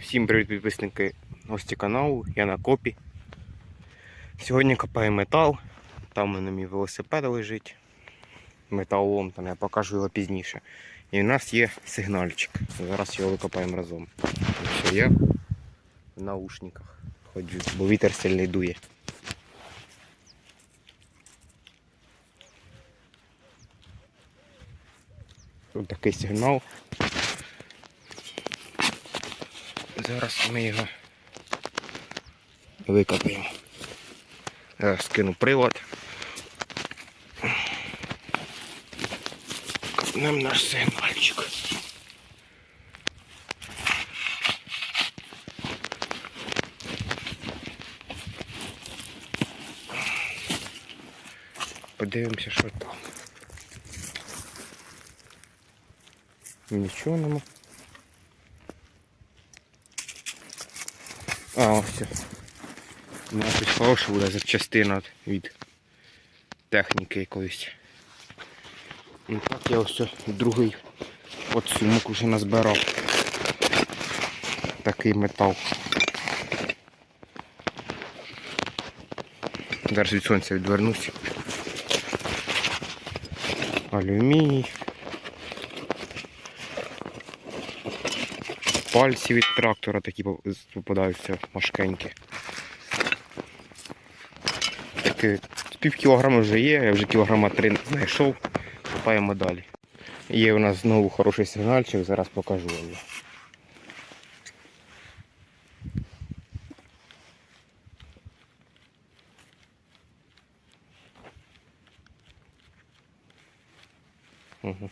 Всім привіт підписники гості каналу, я на копі. Сьогодні копаю метал, там у мене мій велосипед лежить. Металолом, там я покажу його пізніше. І в нас є сигнальчик. Зараз його викопаємо разом. Все, я в наушниках ходжу, бо вітер сильний дує. Тут такий сигнал. Зараз ми його викопаємо. Зараз скину привод. Копнемо наш сигнальчик. Подивимося, що там. Нічого нема. А, ось. Ну, щось хороше буде запчастина від техніки якоїсь. І так я ось другий от сумок вже назбирав. Такий метал. Зараз від сонця відвернуся. Алюміній. Пальці від трактора такі попадаються важкенькі. Таке пів кілограма вже є, я вже кілограма три знайшов. Купаємо далі. Є у нас знову хороший сигнальчик, зараз покажу вам. Угу.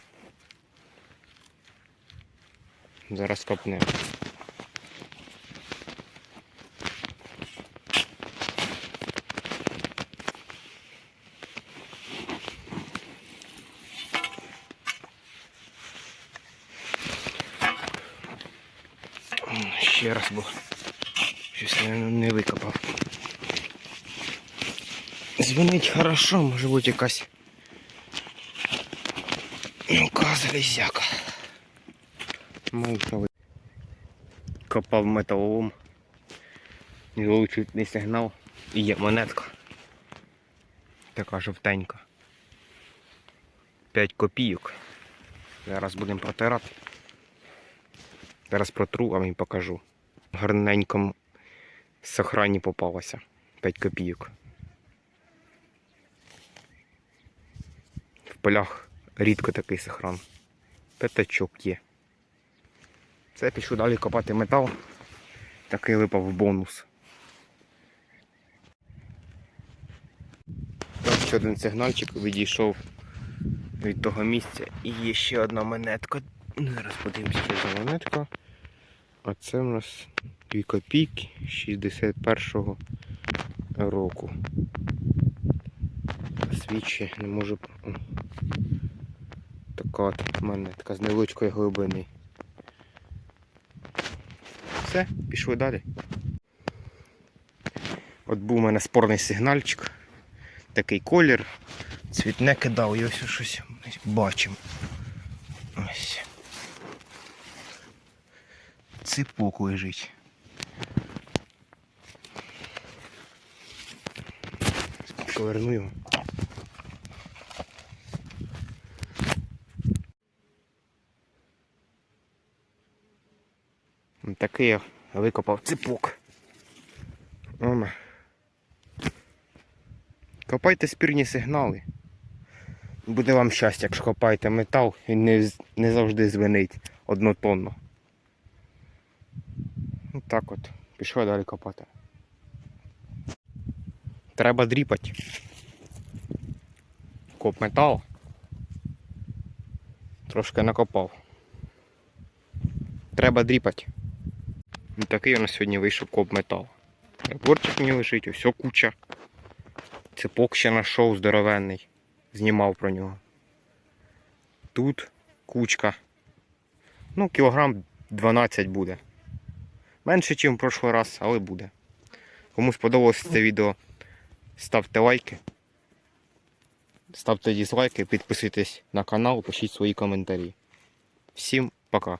Зараз копнемо. Ще раз, бо щось не, викопав. Дзвонить хорошо, може бути якась мілка залізяка. Ви- Копав металолом. Невеличкий сигнал. І є монетка. Така жовтенька. 5 копійок. Зараз будемо протирати. Зараз протру, а вам покажу. Гарненькому сохрані попалося. 5 копійок. В полях рідко такий сохран. П'ятачок є. Це пішов далі копати метал. Такий випав бонус. Так, ще один сигнальчик відійшов від того місця. І є ще одна монетка. Зараз подивимося, що за монетка. А це в нас 2 копійки 61-го року. Свічі не можу. Така от монетка з невеличкої глибини. Все, пішли далі. От був у мене спорний сигнальчик. Такий колір. Цвітне кидав і ось щось бачимо. Ось. Ципок лежить. Поверну його. Такий я викопав ципок. Ома. Копайте спірні сигнали. Буде вам щастя, якщо копаєте метал, він не, не завжди звенить однотонно. Ну так от. Пішли далі копати. Треба дріпати. Коп метал. Трошки накопав. Треба дріпати. І такий у нас сьогодні вийшов коп метал. Приборчик мені лежить, ось куча. Цепок ще знайшов здоровенний. Знімав про нього. Тут кучка. Ну, кілограм 12 буде. Менше, ніж в прошлий раз, але буде. Кому сподобалося це відео, ставте лайки. Ставте дізлайки, підписуйтесь на канал, пишіть свої коментарі. Всім пока!